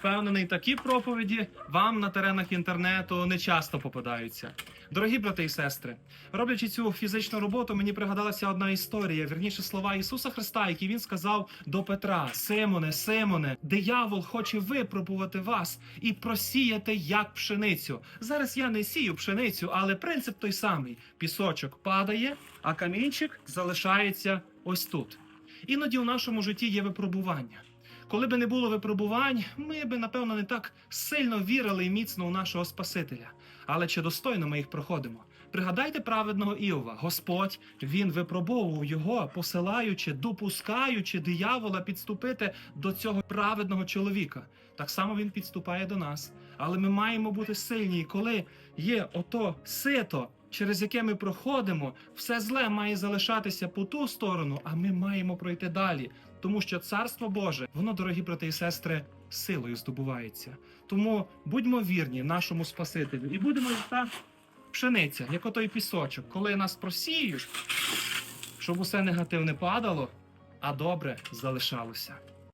Впевнений, такі проповіді вам на теренах інтернету не часто попадаються. Дорогі брати і сестри, роблячи цю фізичну роботу, мені пригадалася одна історія, вірніше слова Ісуса Христа, які він сказав до Петра: Симоне, Симоне, диявол хоче випробувати вас і просіяти як пшеницю. Зараз я не сію пшеницю, але принцип той самий: пісочок падає, а камінчик залишається ось тут. Іноді у нашому житті є випробування. Коли би не було випробувань, ми би, напевно, не так сильно вірили і міцно у нашого Спасителя. Але чи достойно ми їх проходимо? Пригадайте праведного Іова. Господь він випробовував його, посилаючи, допускаючи диявола підступити до цього праведного чоловіка. Так само він підступає до нас. Але ми маємо бути сильні. І коли є ото сито, через яке ми проходимо, все зле має залишатися по ту сторону, а ми маємо пройти далі. Тому що царство Боже, воно, дорогі брати і сестри, силою здобувається. Тому будьмо вірні нашому Спасителю і будемо та пшениця, як отой пісочок, коли нас просіють, щоб усе негативне падало, а добре залишалося.